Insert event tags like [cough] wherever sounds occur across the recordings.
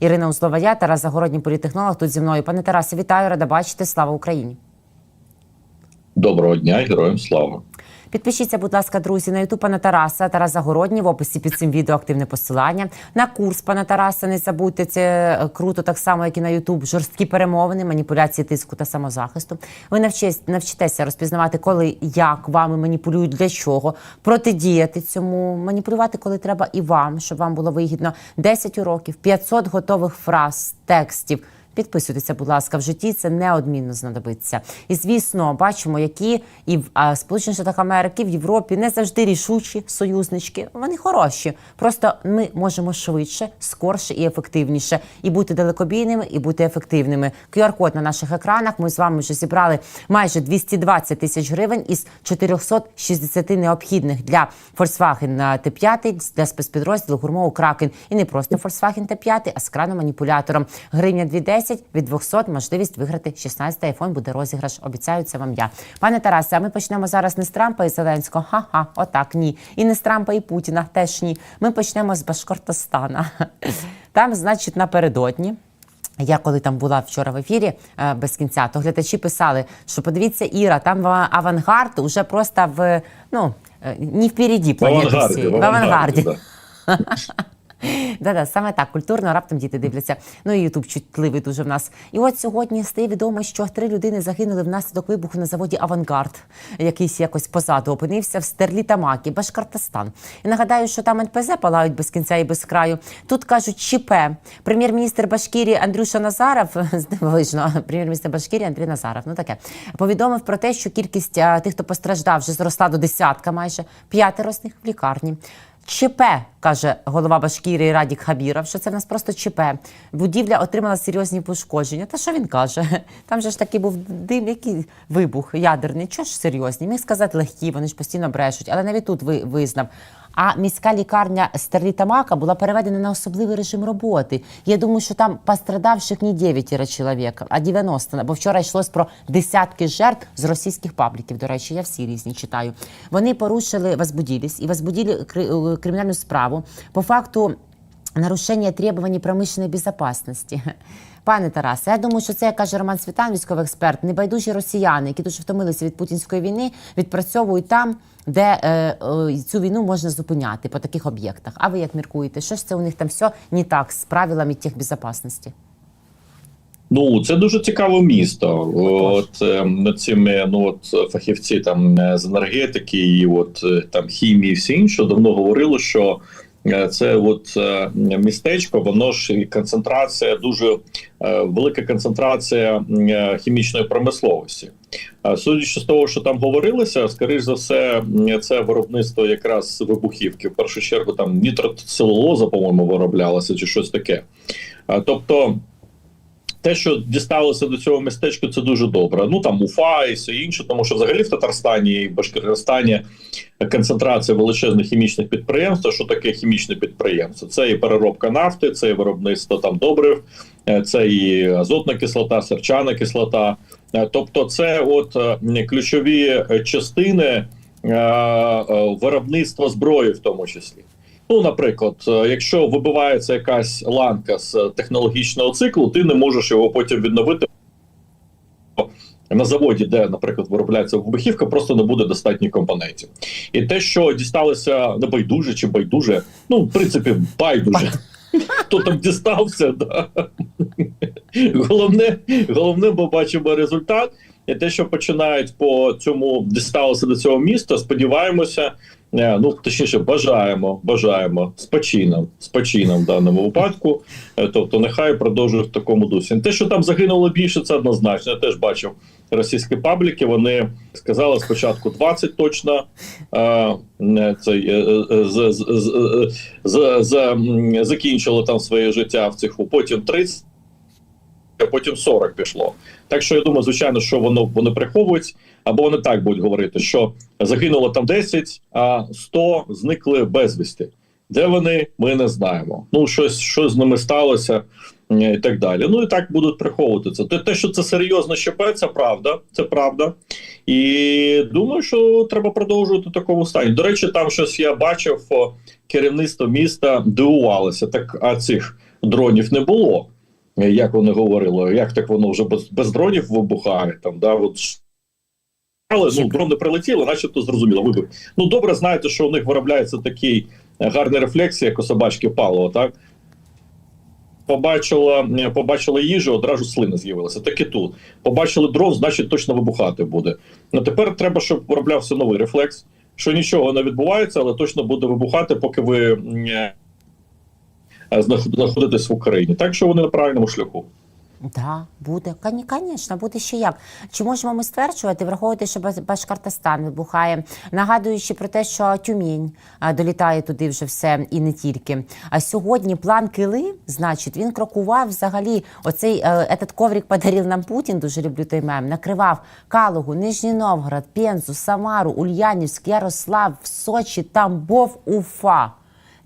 Ірина Услова-Я, Тарас Загородній політехнолог тут зі мною. Пане Тарасе, вітаю, рада бачити. Слава Україні. Доброго дня, героям слава. Підпишіться, будь ласка, друзі, на ютуб пана Тараса, Тарас Загородній, в описі під цим відео активне посилання. На курс пана Тараса не забудьте, це е, круто, так само, як і на Ютуб. Жорсткі перемовини, маніпуляції тиску та самозахисту. Ви навчись, навчитеся розпізнавати, коли, як вами маніпулюють, для чого, протидіяти цьому, маніпулювати, коли треба, і вам, щоб вам було вигідно. 10 уроків, 500 готових фраз, текстів. Підписуйтеся, будь ласка, в житті це неодмінно знадобиться. І звісно, бачимо, які і в Сполучених Штатах Америки, в Європі не завжди рішучі союзнички. Вони хороші. Просто ми можемо швидше, скорше і ефективніше і бути далекобійними, і бути ефективними. QR-код на наших екранах. Ми з вами вже зібрали майже 220 тисяч гривень із 460 необхідних для Volkswagen Т5, для спецпідрозділу гурмову Кракен. І не просто Volkswagen Т5, а з краном-маніпулятором. Гривня 210 від 200 можливість виграти 16 айфон буде розіграш. Обіцяю це вам я. Пане Тарасе, а ми почнемо зараз не з Трампа і Зеленського. Ха-ха, отак ні. І не з Трампа і Путіна теж ні. Ми почнемо з Башкортостана. [laughs] Там, значить, напередодні. Я коли там була вчора в ефірі е, без кінця, то глядачі писали, що подивіться, Іра, там авангард уже просто в ну не впереді В планети авангарді, всієї. в в авангарді. да. [laughs] [gasps] Да-да, саме так, культурно, раптом діти дивляться. Ну і Ютуб чутливий дуже в нас. І от сьогодні стає відомо, що три людини загинули внаслідок вибуху на заводі Авангард, якийсь якось позаду опинився в Стерлітамакі, Башкортостан. І нагадаю, що там НПЗ палають без кінця і без краю. Тут кажуть ЧП. Прем'єр-міністр Башкірії Андрюша Назаров, [laughs] дивовижно, прем'єр-міністр Башкірії Андрій Назаров, ну таке, повідомив про те, що кількість тих, хто постраждав, вже зросла до десятка майже, п'ятеро з них в лікарні. ЧП, каже голова Башкірії Радік Хабіров, що це в нас просто ЧП. Будівля отримала серйозні пошкодження. Та що він каже? [laughs] Там же ж таки був дим, який вибух ядерний. Чого ж серйозні? Міг сказати легкі, вони ж постійно брешуть, але навіть тут ви визнав. А міська лікарня Стерлітамака була переведена на особливий режим роботи. Я думаю, що там пострадавших не 9 чоловік, а 90. Бо вчора йшлось про десятки жертв з російських пабліків. До речі, я всі різні читаю. Вони порушили возбудились і возбудили кри- е, кримінальну справу по факту нарушення требований промишленої безпечності. Пане Тарасе, я думаю, що це, як каже Роман Світан, військовий експерт, небайдужі росіяни, які дуже втомилися від путінської війни, відпрацьовують там, де е, е, цю війну можна зупиняти по таких об'єктах. А ви як міркуєте, що ж це у них там все не так з правилами техбезпечності? Ну, це дуже цікаве місто. От е, над цими ну от фахівці там е, з енергетики і от е, там хімії, і всі інше давно говорили, що це от е, містечко, воно ж концентрація, дуже е, велика концентрація е, хімічної промисловості. Судячи з того, що там говорилося, скоріш за все, це виробництво якраз вибухівки. В першу чергу там нітроцелулоза, по-моєму, вироблялася чи щось таке. Тобто. Те, що дісталося до цього містечка, це дуже добре. Ну там Уфа і все інше, тому що взагалі в Татарстані і Башкортостані концентрація величезних хімічних підприємств. Що таке хімічне підприємство? Це і переробка нафти, це і виробництво там добрив, е, це і азотна кислота, серчана кислота. Е, Тобто, це от е, ключові частини виробництва зброї, в тому числі. Ну, наприклад, е, якщо вибивається якась ланка з технологічного циклу, ти не можеш його потім відновити на заводі, де, наприклад, виробляється вибухівка, просто не буде достатньо компонентів. І те, що дісталося не байдуже чи байдуже, ну, в принципі, байдуже. [laughs] Хто там дістався, да. головне, головне, бо бачимо результат. І те, що починають по цьому дісталося до цього міста, сподіваємося, е, ну точніше, бажаємо, бажаємо з почином, з почином в даному випадку. Е, Тобто, нехай продовжують в такому дусі. Те, що там загинуло більше, це однозначно. Я теж бачив російські пабліки. Вони сказали спочатку 20 точно. е, е, Цей е, е, з, з, з, з, з, м, закінчили там своє життя в цих, потім 30 а потім 40 пішло. Так що я думаю, звичайно, що воно вони приховують, або вони так будуть говорити, що загинуло там 10, а 100 зникли безвісти. Де вони, ми не знаємо. Ну, щось що з ними сталося і так далі. Ну і так будуть приховувати це. Те, що це серйозно ЩП, це правда, це правда. І думаю, що треба продовжувати такому стані. До речі, там щось я бачив, керівництво міста дивувалося. Так, а цих дронів не було. Як вони говорили, як так воно вже без, без дронів вибухає там, да, от але ну, дрони прилетіли, начебто зрозуміло. Вибух. Ну добре, знаєте, що у них виробляється такий гарний рефлекс, як у собачки паливо, так? Побачила, побачила їжу, одразу слина з'явилася. Так і тут. Побачили дрон, значить точно вибухати буде. Ну тепер треба, щоб вироблявся новий рефлекс, що нічого не відбувається, але точно буде вибухати, поки ви е, знаход- знаходитесь в Україні. Так що вони на правильному шляху. Да, буде. Звісно, буде ще як. Чи можемо ми стверджувати, враховувати, що Баш- Башкортостан вибухає, нагадуючи про те, що Тюмінь долітає туди вже все і не тільки. А сьогодні план Кили, значить, він крокував взагалі. Оцей е, этот коврик подарив нам Путін, дуже люблю той мем, накривав Калугу, Нижній Новгород, Пензу, Самару, Ульянівськ, Ярослав, Сочі, Тамбов, Уфа.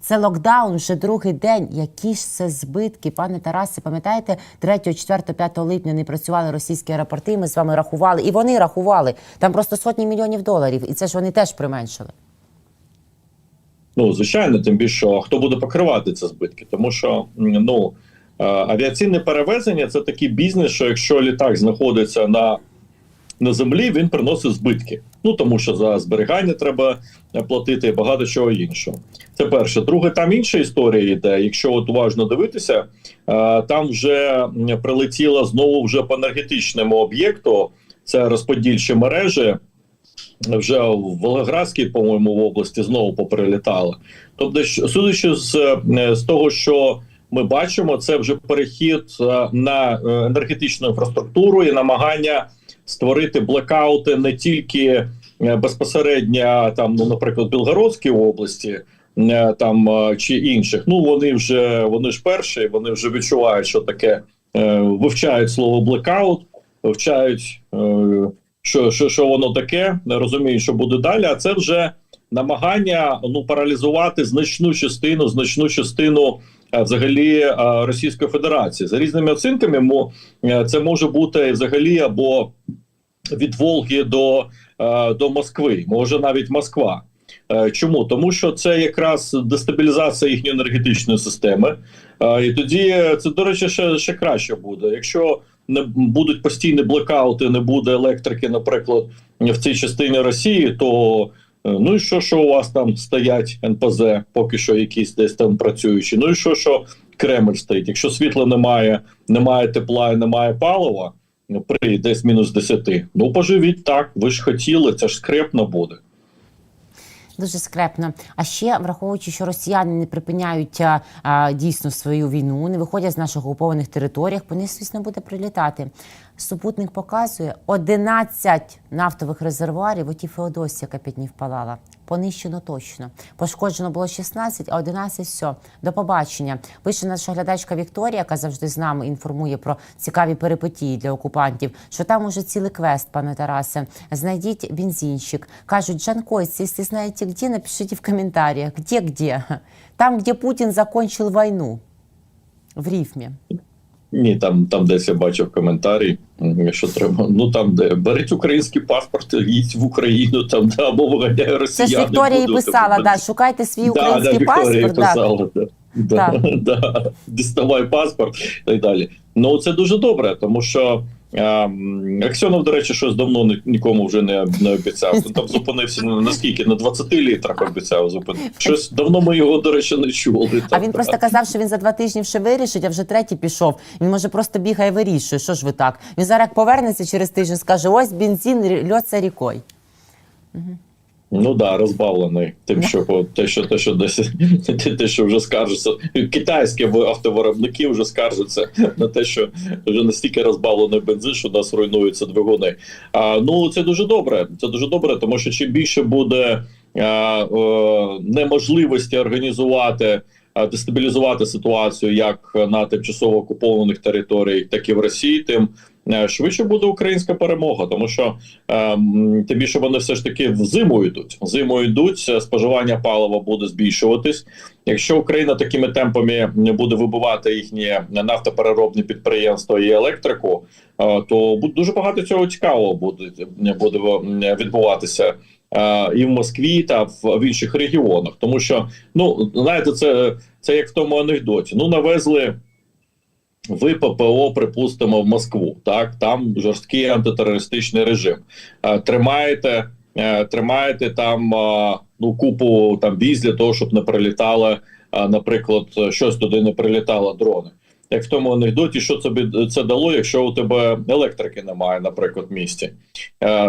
Це локдаун вже другий день. Які ж це збитки, пане Тарасе? Пам'ятаєте, 3, 4, 5 липня не працювали російські аеропорти. Ми з вами рахували, і вони рахували. Там просто сотні мільйонів доларів, і це ж вони теж применшили. Ну, звичайно, тим більше хто буде покривати ці збитки, тому що ну е, авіаційне перевезення це такий бізнес, що якщо літак знаходиться на, на землі, він приносить збитки. Ну тому що за зберігання треба е, платити багато чого іншого. Це перше. Друге, там інша історія йде. Якщо от уважно дивитися, е, там вже м, прилетіло знову вже по енергетичному об'єкту. Це розподільчі мережі вже в Волгоградській, по-моєму, в області знову поприлітали. Тобто, судячи з, е, з того, що ми бачимо, це вже перехід на енергетичну інфраструктуру і намагання створити блекаути не тільки е, безпосередньо там, ну, наприклад, Білгородській області. е, Там е, чи інших, ну вони вже вони ж перші, вони вже відчувають, що таке вивчають слово блекаут, вивчають що, що, що воно таке, не розуміють, що буде далі. А це вже намагання ну паралізувати значну частину, значну частину взагалі Російської Федерації за різними оцінками. це може бути взагалі або від Волги до, е, до Москви, може навіть Москва. Е, Чому? Тому що це якраз дестабілізація їхньої енергетичної системи. Е, І тоді це, до речі, ще, ще краще буде. Якщо не будуть постійні блекаути, не буде електрики, наприклад, в цій частині Росії, то ну і що, що у вас там стоять НПЗ, поки що якісь десь там працюючі. Ну і що, що Кремль стоїть. Якщо світла немає, немає тепла і немає палива при десь мінус 10, ну поживіть так. Ви ж хотіли, це ж скрепно буде. Дуже скрепно. А ще враховуючи, що росіяни не припиняють а, а, дійсно свою війну, не виходять з наших окупованих територій, по них, звісно, буде прилітати. Супутник показує 11 нафтових резервуарів. Оті Феодосія Капітнів палала. Понищено точно. Пошкоджено було 16, а 11 – все. До побачення. Пише наша глядачка Вікторія, яка завжди з нами інформує про цікаві перипетії для окупантів, що там уже цілий квест, пане Тарасе. Знайдіть бензинщик. Кажуть, Жанкойці, якщо знаєте где, напишіть в коментарях. Где-где? Там, где Путін закончив війну. В рифмі. Ні, там, там десь я бачив коментарі, що треба. Ну там, де беріть український паспорт, їдь в Україну, там да, або виганяє Це росіяни. ж Вікторія і писала, або- да, шукайте свій Да, український да, Вікторія паспорт. Да. писала, да. Да, [laughs] да. Діставай паспорт і так далі. Ну це дуже добре, тому що Аксьонов, до речі, щось давно нікому вже не, не обіцяв. Він там зупинився на наскільки на 20 літрах обіцяв зупинити. Щось давно ми його, до речі, не чули. А він просто казав, що він за два тижні вже вирішить, а вже третій пішов. Він може просто бігає вирішує. Що ж ви так? Він зараз повернеться через тиждень, скаже: ось бензин льоться рікою. Ну да, розбавлений. Тим, що те, що те, що десь [laughs] те, що вже скаржиться, китайські ви- автовиробники вже скаржаться на те, що вже настільки розбавлений бензин, що у нас руйнуються двигуни. А ну це дуже добре. Це дуже добре, тому що чим більше буде а, е, неможливості організувати. Дестабілізувати ситуацію як на тимчасово окупованих територіях, так і в Росії, тим швидше буде українська перемога, тому що Ем, Тим більше вони все ж таки в зиму йдуть. В Зиму йдуть, е, споживання палива буде збільшуватись. Якщо Україна такими темпами буде вибивати їхні нафтопереробні підприємства і електрику, е, то дуже багато цього цікавого буде, буде е, відбуватися. е, І в Москві та в інших регіонах, тому що ну знаєте, це, це як в тому анекдоті. Ну навезли ви ППО, припустимо, в Москву. Так там жорсткий антитерористичний режим. Е, Тримаєте, е, тримаєте там е, ну купу там віз для того, щоб не прилітали, наприклад, щось туди не прилітало дрони. Як в тому анекдоті, що тобі це дало, якщо у тебе електрики немає, наприклад, в місті.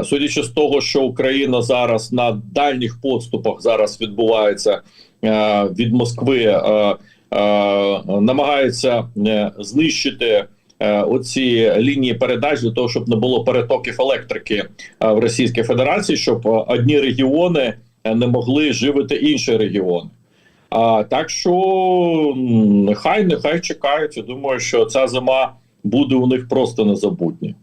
Судячи з того, що Україна зараз на дальніх подступах зараз відбувається від Москви, е, намагається е, знищити е, оці лінії передач для того, щоб не було перетоків електрики в Російській Федерації, щоб одні регіони не могли живити інші регіони. А так що нехай нехай чекають. Я думаю, що ця зима буде у них просто незабутня.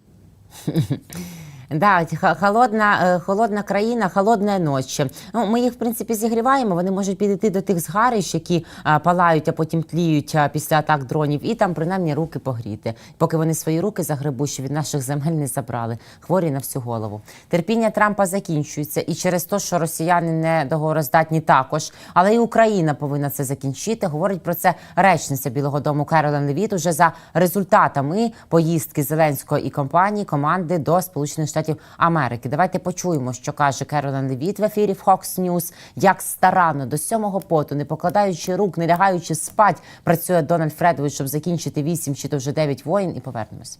[laughs] Да, холодна, е, холодна країна, холодна ніч. Ну, ми їх, в принципі, зігріваємо. Вони можуть підійти до тих згарищ, які а, палають, а потім тліють а, після атак дронів, і там принаймні руки погріти, поки вони свої руки загребуть, що від наших земель не забрали. Хворі на всю голову. Терпіння Трампа закінчується, і через те, що росіяни не договороздатні також, але і Україна повинна це закінчити. Говорить про це речниця Білого Дому Керолен Левіт уже за результатами поїздки Зеленського і компанії команди до Сполучених Штатів Америки. Давайте почуємо, що каже Керолан Левіт в ефірі в Fox News, як старанно до сьомого поту, не покладаючи рук, не лягаючи спать, працює Дональд Фредович, щоб закінчити вісім чи то вже дев'ять воїн, і повернемось.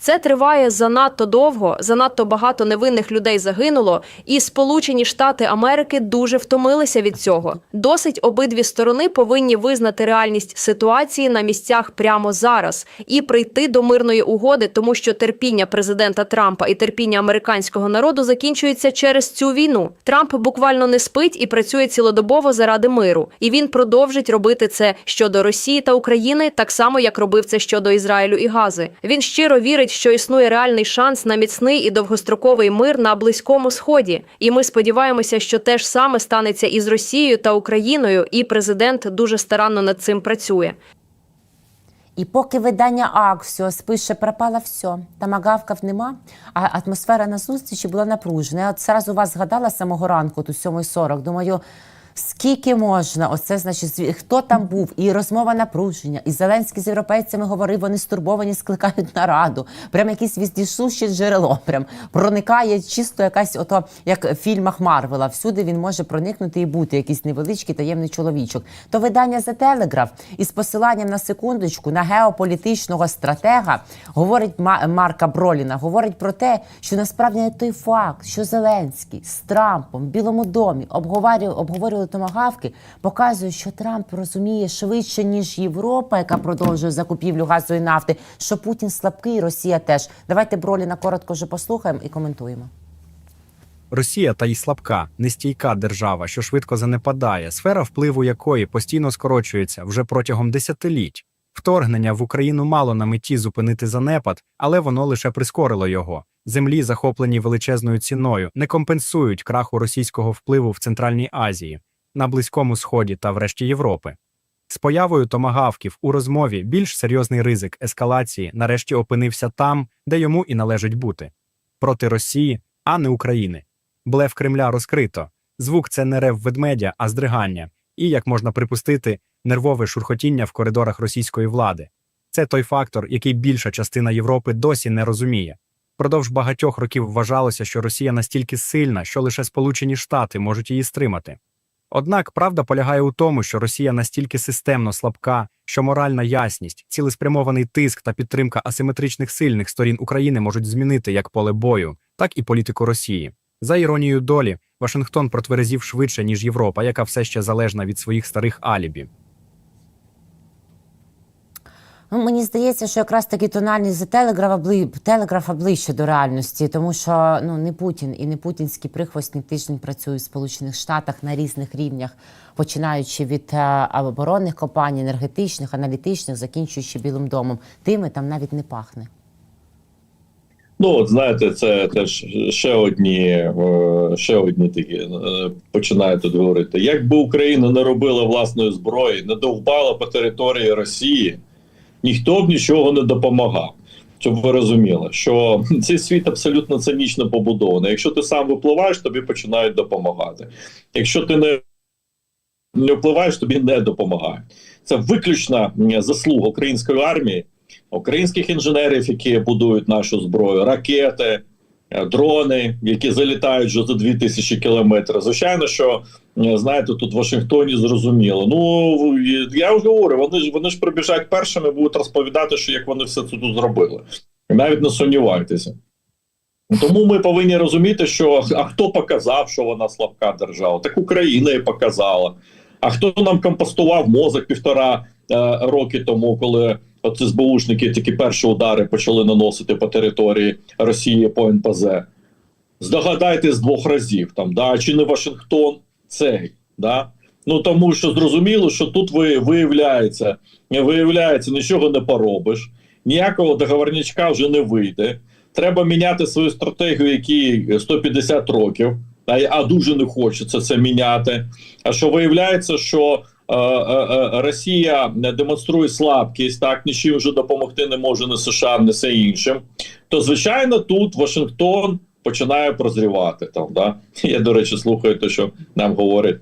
Це триває занадто довго, занадто багато невинних людей загинуло, і Сполучені Штати Америки дуже втомилися від цього. Досить обидві сторони повинні визнати реальність ситуації на місцях прямо зараз і прийти до мирної угоди, тому що терпіння президента Трампа і терпіння американського народу закінчується через цю війну. Трамп буквально не спить і працює цілодобово заради миру, і він продовжить робити це щодо Росії та України, так само як робив це щодо Ізраїлю і Гази. Він щиро вірить, що існує реальний шанс на міцний і довгостроковий мир на близькому сході. І ми сподіваємося, що те ж саме станеться і з Росією та Україною. І президент дуже старанно над цим працює. І поки видання Аксіос пише пропало все, тамагавків нема, а атмосфера на зустрічі була напружена. Я от зразу вас згадала з самого ранку, тут 7.40, думаю, скільки можна? Оце значить, хто там був? І розмова напруження. І Зеленський з європейцями говорив, вони стурбовані, скликають нараду. Прям якесь віздішуще джерело. Прям проникає чисто якась, ото як в фільмах Марвела. Всюди він може проникнути і бути якийсь невеличкий таємний чоловічок. То видання The Telegraph із посиланням на секундочку на геополітичного стратега говорить Ма- Марка Броліна, говорить про те, що насправді той факт, що Зеленський з Трампом в Білому домі обговорювали томагавки, показує, що Трамп розуміє швидше ніж Європа, яка продовжує закупівлю газу і нафти, що Путін слабкий, Росія теж. Давайте Броліна коротко вже послухаємо і коментуємо. Росія та й слабка, нестійка держава, що швидко занепадає, сфера впливу якої постійно скорочується вже протягом десятиліть. Вторгнення в Україну мало на меті зупинити занепад, але воно лише прискорило його. Землі, захоплені величезною ціною, не компенсують краху російського впливу в Центральній Азії, на Близькому Сході та врешті Європи. З появою томагавків у розмові більш серйозний ризик ескалації нарешті опинився там, де йому і належить бути проти Росії, а не України. Блеф Кремля розкрито. Звук це не рев ведмедя, а здригання, і, як можна припустити, нервове шурхотіння в коридорах російської влади. Це той фактор, який більша частина Європи досі не розуміє. Продовж багатьох років вважалося, що Росія настільки сильна, що лише Сполучені Штати можуть її стримати. Однак правда полягає у тому, що Росія настільки системно слабка, що моральна ясність, цілеспрямований тиск та підтримка асиметричних сильних сторін України можуть змінити як поле бою, так і політику Росії. За іронією долі, Вашингтон протверезів швидше, ніж Європа, яка все ще залежна від своїх старих алібі. Ну, мені здається, що якраз таки тональність телеграфа, бли... телеграфа ближче до реальності, тому що ну не Путін і не путінський прихвостник тиждень працюють в Сполучених Штатах на різних рівнях, починаючи від е, оборонних компаній, енергетичних, аналітичних, закінчуючи Білим домом. Тими там навіть не пахне. Ну, от знаєте, це теж ще одні, е, ще одні такі е, починають тут говорити. Якби Україна не робила власної зброї, не довбала по території Росії, ніхто б нічого не допомагав. Щоб ви розуміли, що [laughs] цей світ абсолютно цинічно побудований. Якщо ти сам випливаєш, тобі починають допомагати. Якщо ти не, не впливаєш, тобі не допомагають. Це виключна заслуга української армії українських інженерів, які будують нашу зброю, ракети, е, дрони, які залітають вже за 2000 кілометрів. Звичайно, що знаєте, тут в Вашингтоні зрозуміло. Ну я вже говорю, вони ж вони ж прибіжать першими, будуть розповідати, що як вони все це тут зробили. Навіть не сумнівайтеся. Тому ми повинні розуміти, що а хто показав, що вона слабка держава? Так Україна і показала. А хто нам компостував мозок півтора е, роки тому, коли от СБУшники такі перші удари почали наносити по території Росії по НПЗ? Здогадайте з двох разів там, да? чи не Вашингтон цей. Да? Ну тому що зрозуміло, що тут ви виявляється, виявляється, нічого не поробиш, ніякого договорнячка вже не вийде. Треба міняти свою стратегію, якій 150 років, а, а дуже не хочеться це міняти. А що виявляється, що е, е, е, Росія демонструє слабкість, так нічим вже допомогти не може не США, не все іншим. То звичайно, тут Вашингтон починає прозрівати там. Да? [laughs] Я до речі, слухаю те, що нам говорить.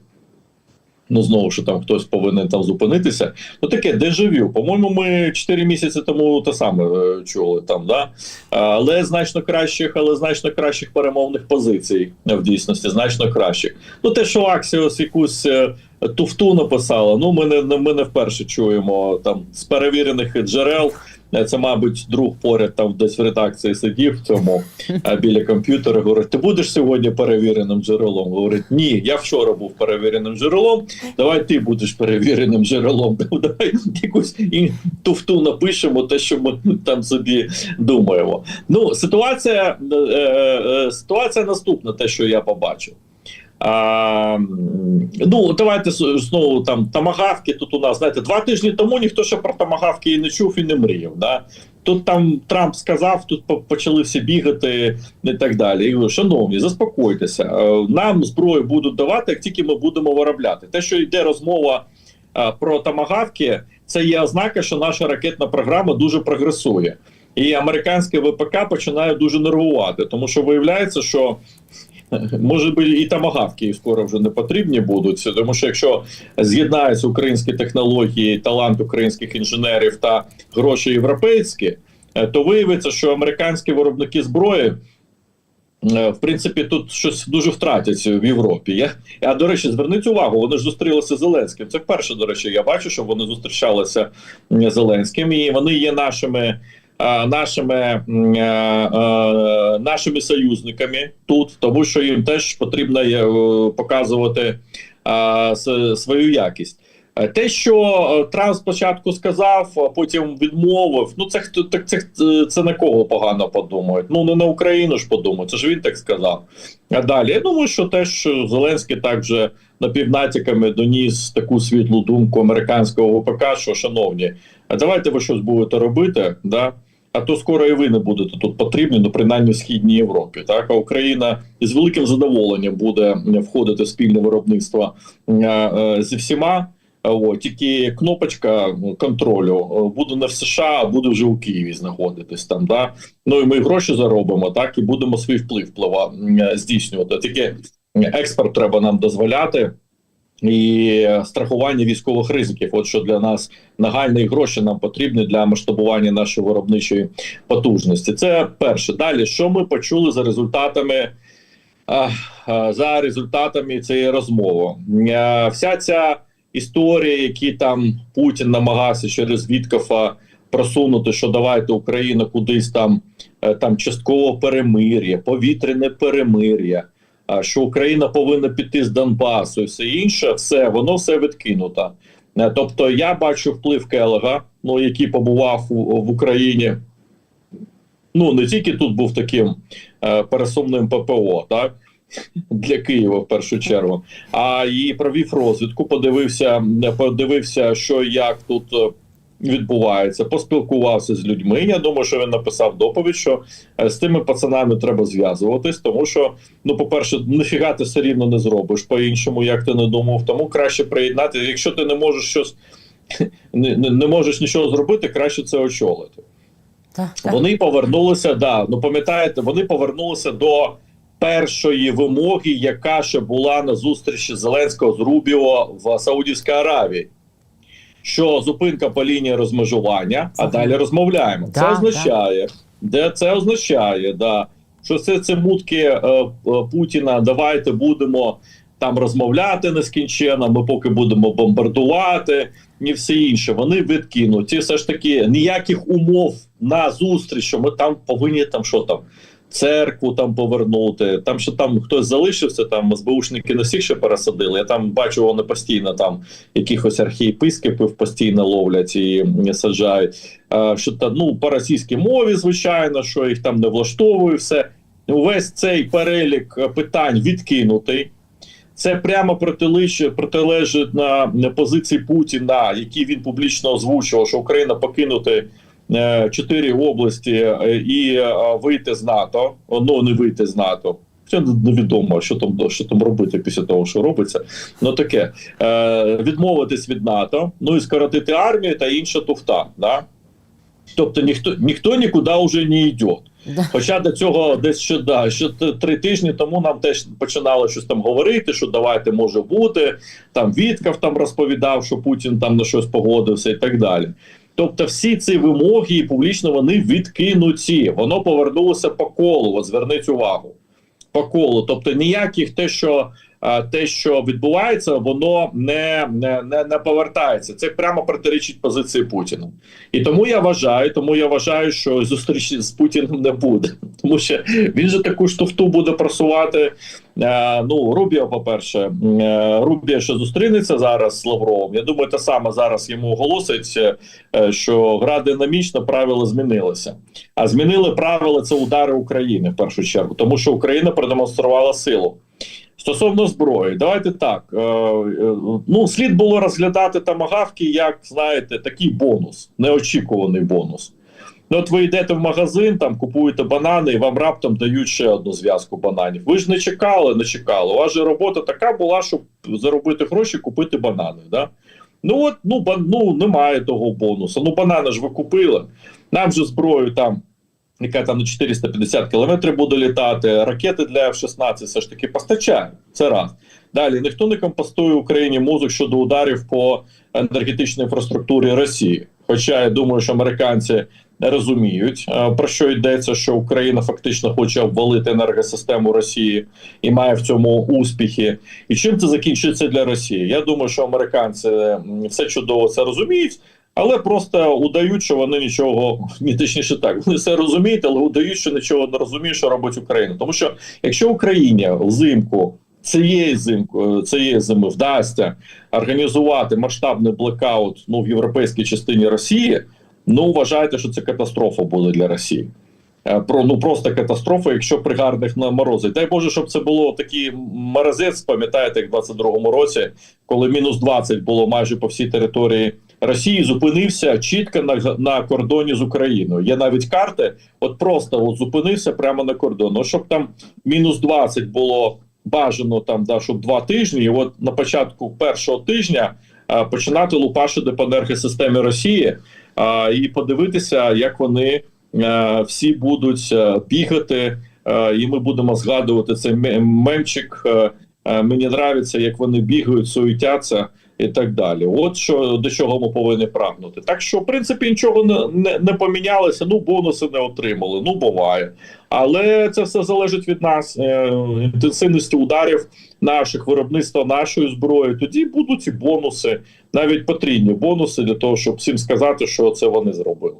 Ну, знову що там хтось повинен там зупинитися. Ну таке дежавю. По-моєму, ми 4 місяці тому те саме е, чули там, да? Але значно кращих, але значно кращих перемовних позицій в дійсності, значно кращих. Ну, те, що Аксіос якусь е, туфту написала, ну ми не ми не вперше чуємо там з перевірених джерел. Е, Це, мабуть, друг поряд там десь в редакції сидів в цьому е, [laughs] біля комп'ютера. Говорить: ти будеш сьогодні перевіреним джерелом? Говорить, ні, я вчора був перевіреним джерелом. Давай ти будеш перевіреним джерелом. [laughs] Давай якусь і туфту напишемо, те, що ми там собі думаємо. Ну, ситуація, е, ситуація наступна, те, що я побачив. А, ну, давайте знову там тамагавки. Тут у нас знаєте, два тижні тому ніхто ще про тамагавки і не чув, і не мріяв. Да? Тут там Трамп сказав, тут по- почали всі бігати і так далі. Я говорю, шановні, заспокойтеся. Е, Нам зброю будуть давати, як тільки ми будемо виробляти. Те, що йде розмова про тамагавки, це є ознака, що наша ракетна програма дуже прогресує. І американське ВПК починає дуже нервувати, тому що виявляється, що може би і тамагавки скоро вже не потрібні будуть, тому що якщо з'єднаються українські технології, талант українських інженерів та гроші європейські, е, то виявиться, що американські виробники зброї. е, В принципі, тут щось дуже втратять в Європі. Я, а до речі, зверніть увагу, вони ж зустрілися з Зеленським. Це вперше, до речі, я бачу, що вони зустрічалися з Зеленським, і вони є нашими нашими, м, е, е, нашими союзниками тут, тому що їм теж потрібно е, показувати е, свою якість. Е, Те, що е, Трамп спочатку сказав, а потім відмовив. Ну це хто так це, це, на кого погано подумають. Ну не на Україну ж подумають. Це ж він так сказав. А далі я думаю, що теж е, Зеленський також напівнатяками доніс таку світлу думку американського ВПК, що шановні, давайте ви щось будете робити, да. А то скоро і ви не будете тут потрібні, ну принаймні в східній Європі. Так а Україна із великим задоволенням буде входити в спільне виробництво е, е, зі всіма. О, тільки кнопочка контролю е, буде не в США, а буде вже у Києві знаходитись там. Да? Ну і ми гроші заробимо, так і будемо свій вплив вплива е, здійснювати. Тільки експорт треба нам дозволяти. І страхування військових ризиків, от що для нас нагальні гроші нам потрібні для масштабування нашої виробничої потужності. Це перше. Далі, що ми почули за результатами за результатами цієї розмови? Вся ця історія, які там Путін намагався через Віткофа просунути, що давайте Україна кудись там, е, там частково перемир'я, повітряне перемир'я. Що Україна повинна піти з Донбасу і все інше, все воно все відкинуто. Е, Тобто, я бачу вплив Келега, ну який побував у, в Україні. Ну не тільки тут був таким е, пересувним ППО, так [laughs] для Києва в першу чергу, а і провів розвідку, подивився, подивився, що як тут е, відбувається, поспілкувався з людьми. Я думаю, що він написав доповідь, що е, з тими пацанами треба зв'язуватись, тому що, ну, по-перше, ніфіга ти все рівно не зробиш по-іншому, як ти не думав. Тому краще приєднати. Якщо ти не можеш щось [laughs] не, не, не можеш нічого зробити, краще це очолити. Так, так. Вони повернулися, да, ну пам'ятаєте, вони повернулися до першої вимоги, яка ще була на зустрічі Зеленського з Рубіо в Саудівській Аравії. Що зупинка по лінії розмежування, а Це- далі розмовляємо. Да, це означає, де це означає, да, що все це мутки е, е, Путіна. Давайте будемо там розмовляти нескінченно. Ми поки будемо бомбардувати і все інше. Вони відкинуть. Ці все ж таки ніяких умов на зустріч, що ми там повинні там що там. Церкву там повернути, там що там хтось залишився, там СБУшники не всіх ще пересадили. Я там бачу, вони постійно там якихось архієпископів постійно ловлять і саджають. А, що там, ну, по російській мові, звичайно, що їх там не влаштовує все. Увесь цей перелік е, питань відкинутий. Це прямо протилежить, на на позиції Путіна, які він публічно озвучував, що Україна покинути е, чотири області е, і е, вийти з НАТО. Ну не вийти з НАТО. Це невідомо, що там що там робити після того, що робиться. Ну таке е, відмовитись від НАТО, ну і скоротити армію та інша туфта. Да? Тобто ніхто ніхто нікуди вже не йде. Хоча до цього десь ще да, ще три тижні тому нам теж починали щось там говорити, що давайте може бути. Там Віткав там розповідав, що Путін там на щось погодився і так далі. Тобто, всі ці вимоги і публічно вони відкинуті. Воно повернулося по колу. Зверніть увагу. По колу. Тобто ніяких те, що те, що відбувається, воно не, не, не, повертається. Це прямо протирічить позиції Путіна. І тому я вважаю, тому я вважаю, що зустрічі з Путіним не буде, [laughs] тому що він же таку штуфту буде просувати. Е, ну Рубіо, по перше, е, Рубіо ще зустрінеться зараз з Лавровим. Я думаю, те саме зараз йому оголосить, е, що гра динамічна, правила змінилися. А змінили правила це удари України в першу чергу, тому що Україна продемонструвала силу. Стосовно зброї, давайте так. Е, е, ну, слід було розглядати тамагавки як, знаєте, такий бонус, неочікуваний бонус. Ну, от ви йдете в магазин, там купуєте банани, і вам раптом дають ще одну зв'язку бананів. Ви ж не чекали, не чекали. У вас же робота така була, щоб заробити гроші, купити банани. Да? Ну от ну, бан, ну немає того бонусу. Ну, банани ж ви купили. Нам же зброю там яка там на 450 кілометрів буде літати. Ракети для F-16 все ж таки постачають. Це раз. Далі ніхто не компостує Україні мозок щодо ударів по енергетичній інфраструктурі Росії. Хоча я думаю, що американці розуміють е, про що йдеться, що Україна фактично хоче обвалити енергосистему Росії і має в цьому успіхи. І чим це закінчиться для Росії? Я думаю, що американці все чудово це розуміють. Але просто удають, що вони нічого ні точніше так. Вони все розуміють, але удають, що нічого не розуміють, що робить Україна. Тому що якщо Україні взимку цієї зимку цієї зими вдасться організувати масштабний блекаут ну в європейській частині Росії, ну вважайте, що це катастрофа буде для Росії. Е, Про ну просто катастрофа, якщо при гарних морози. Дай Боже, щоб це було такий морозець, пам'ятаєте, як в 22-му році, коли мінус 20 було майже по всій території Росії, зупинився чітко на, на кордоні з Україною. Є навіть карти, от просто от зупинився прямо на кордоні. Ну, щоб там мінус 20 було бажано там, да, щоб два тижні, і от на початку першого тижня а, починати лупашити по енергосистемі Росії а, і подивитися, як вони а, всі будуть а, бігати, а, і ми будемо згадувати цей мемчик. а, а, Мені нравиться, як вони бігають, суетяться і так далі. От що до чого ми повинні прагнути. Так що, в принципі, нічого не, не, не помінялося. Ну, бонуси не отримали. Ну, буває. Але це все залежить від нас, е, інтенсивності ударів наших, виробництва нашої зброї. Тоді будуть і бонуси, навіть потрібні бонуси для того, щоб всім сказати, що це вони зробили.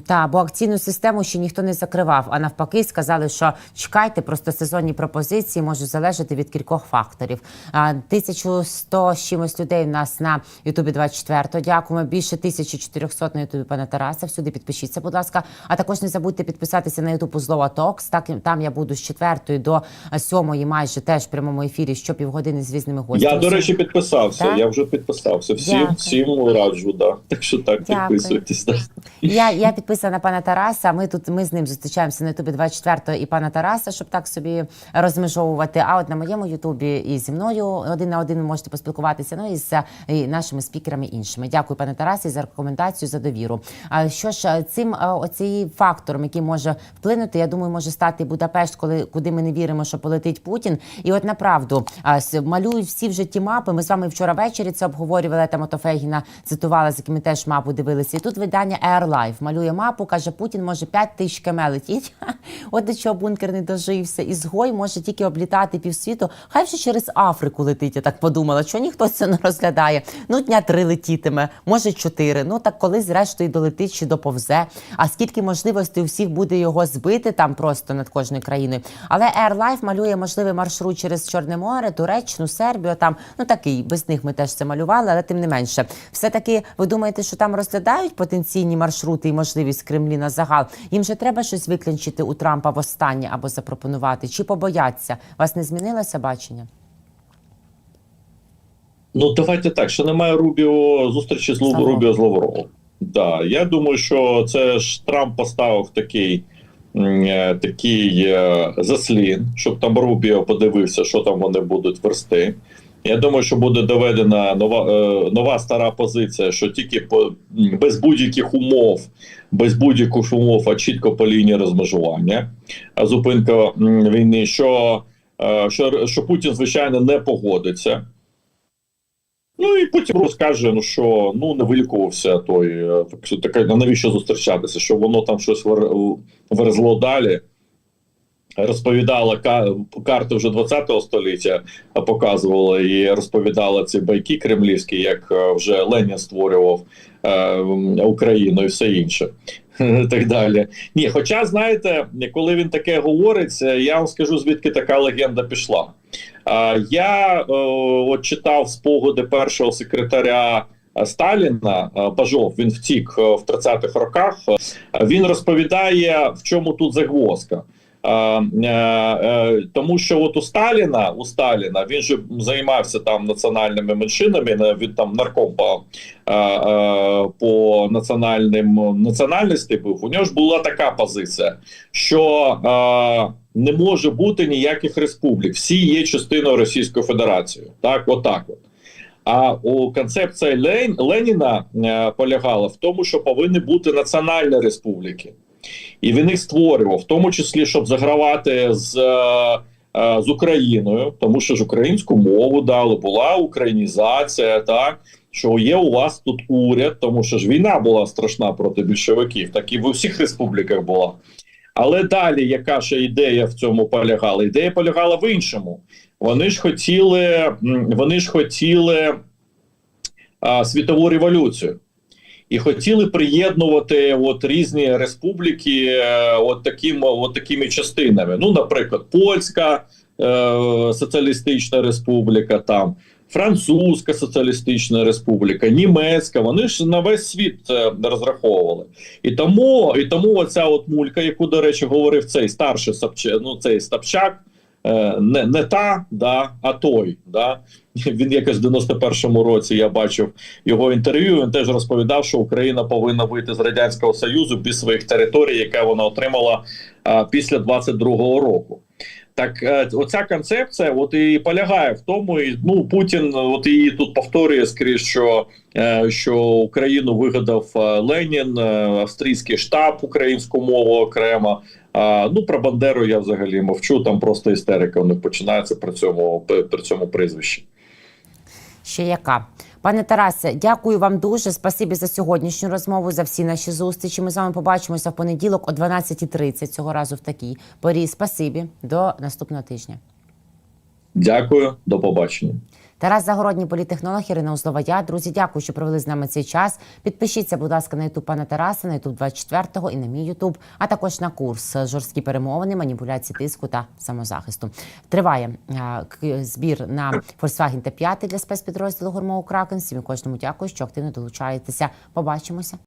Та бо акційну систему ще ніхто не закривав. А навпаки, сказали, що чекайте, просто сезонні пропозиції можуть залежати від кількох факторів. А, 1100 з чимось людей в нас на Ютубі 24. Дякуємо. Більше 1400 на Ютубі пана Тараса. Всюди підпишіться, будь ласка. А також не забудьте підписатися на Ютуб Злова Токс. Так там я буду з 4 до 7 майже теж в прямому ефірі щопівгодини з різними гостями. Я, до речі, підписався. Так? Я вже підписався. Всім, Дякую. всім раджу, да. Так що так, Дякую. підписуйтесь. Да. Я, я підписана на пана Тараса. Ми тут ми з ним зустрічаємося на Ютубі 24-го і пана Тараса, щоб так собі розмежовувати. А от на моєму Ютубі і зі мною один на один ви можете поспілкуватися. Ну і з і нашими спікерами іншими. Дякую, пане Тарасі, за рекомендацію, за довіру. А що ж е, цим е, оцей фактором, який може вплинути, я думаю, може стати Будапешт, коли куди ми не віримо, що полетить Путін. І от направду малюють всі вже ті мапи. Ми з вами вчора ввечері це обговорювали. Там Мотофегіна цитувала, з якими теж мапу дивилися. І тут видання Air Life малює мапу, каже, Путін може 5 тисяч км летіть. [laughs] От до чого бункер не дожився. І згой може тільки облітати півсвіту. Хай вже через Африку летить. Я так подумала, що ніхто це не розглядає. Ну, дня три летітиме, може чотири. Ну так коли зрештою долетить чи доповзе. А скільки можливостей у всіх буде його збити там просто над кожною країною. Але Air Life малює можливий маршрут через Чорне море, Туреччину, Сербію. Там ну такий без них ми теж це малювали, але тим не менше, все таки ви думаєте, що там розглядають потенційні маршрути і можливість Кремлі на загал? Їм же треба щось виклінчити у Трампа востаннє або запропонувати, чи побояться? Вас не змінилося бачення? Ну, давайте так, що немає Рубіо зустрічі з Лу- Рубіо з Лавровим. Да, я думаю, що це ж Трамп поставив такий, е, такий е, заслін, щоб там Рубіо подивився, що там вони будуть версти. Я думаю, що буде доведена нова, е, нова стара позиція, що тільки по, без будь-яких умов, без будь-яких умов, а чітко по лінії розмежування, а зупинка війни, що, е, що, що Путін, звичайно, не погодиться. Ну і потім розкаже, ну що ну не вилікувався той е, так навіщо зустрічатися? Що воно там щось вер- верзло далі. Розповідала ка- карти вже 20-го століття, показувала і розповідала ці байки кремлівські, як е, вже Ленін створював е, Україну і все інше. [laughs] Так далі. Ні, хоча, знаєте, коли він таке говорить, е, я вам скажу, звідки така легенда пішла. Я от читав спогади першого секретаря Сталіна Пажов. Він втік в 30-х роках. Він розповідає, в чому тут загвоздка. Е, е, е, Тому що от у Сталіна, у Сталіна він же займався там національними меншинами. на- Він там нарком по, по національним національності був. У нього ж була така позиція, що не може бути ніяких республік. Всі є частиною Російської Федерації. Так, отак от. А у концепції Лен, Леніна полягала в тому, що повинні бути національні республіки. І він їх створював, в тому числі, щоб загравати з, е, е, з Україною, тому що ж українську мову дали, була українізація, так що є у вас тут уряд, тому що ж війна була страшна проти більшовиків, так і в усіх республіках була. Але далі, яка ще ідея в цьому полягала? Ідея полягала в іншому. Вони ж хотіли, вони ж хотіли а, світову революцію. І хотіли приєднувати от різні республіки е, от, таким, от такими частинами. Ну, наприклад, Польська е, соціалістична республіка, там Французька соціалістична республіка, Німецька. Вони ж на весь світ е, розраховували. І тому, і тому оця от мулька, яку, до речі, говорив цей старший Сапчак, ну цей Стапчак, е, не, не та, да, а той. Да. [laughs] Він якось в 91-му році я бачив його інтерв'ю. Він теж розповідав, що Україна повинна вийти з радянського союзу без своїх територій, яке вона отримала а, після 22-го року. Так, е, оця концепція, от і полягає в тому, і ну Путін, от її тут повторює скрізь, що, е, що Україну вигадав е, Ленін, е, австрійський штаб, українську мову окремо. А, ну про Бандеру я взагалі мовчу. Там просто істерика у них починається при цьому при цьому прізвищі. Ще яка? Пане Тарасе, дякую вам дуже. Спасибі за сьогоднішню розмову, за всі наші зустрічі. Ми з вами побачимося в понеділок о 12.30, цього разу в такій порі. Спасибі. До наступного тижня. Дякую, до побачення. Тарас Загородній політехнолог Ірина Узлова. Друзі, дякую, що провели з нами цей час. Підпишіться, будь ласка, на ютуб пана Тараса, на ютуб 24-го і на мій ютуб, а також на курс жорсткі перемовини, маніпуляції тиску та самозахисту. Триває е, збір на Volkswagen Т5 для спецпідрозділу Гормоу Кракен. Всім кожному дякую, що активно долучаєтеся. Побачимося.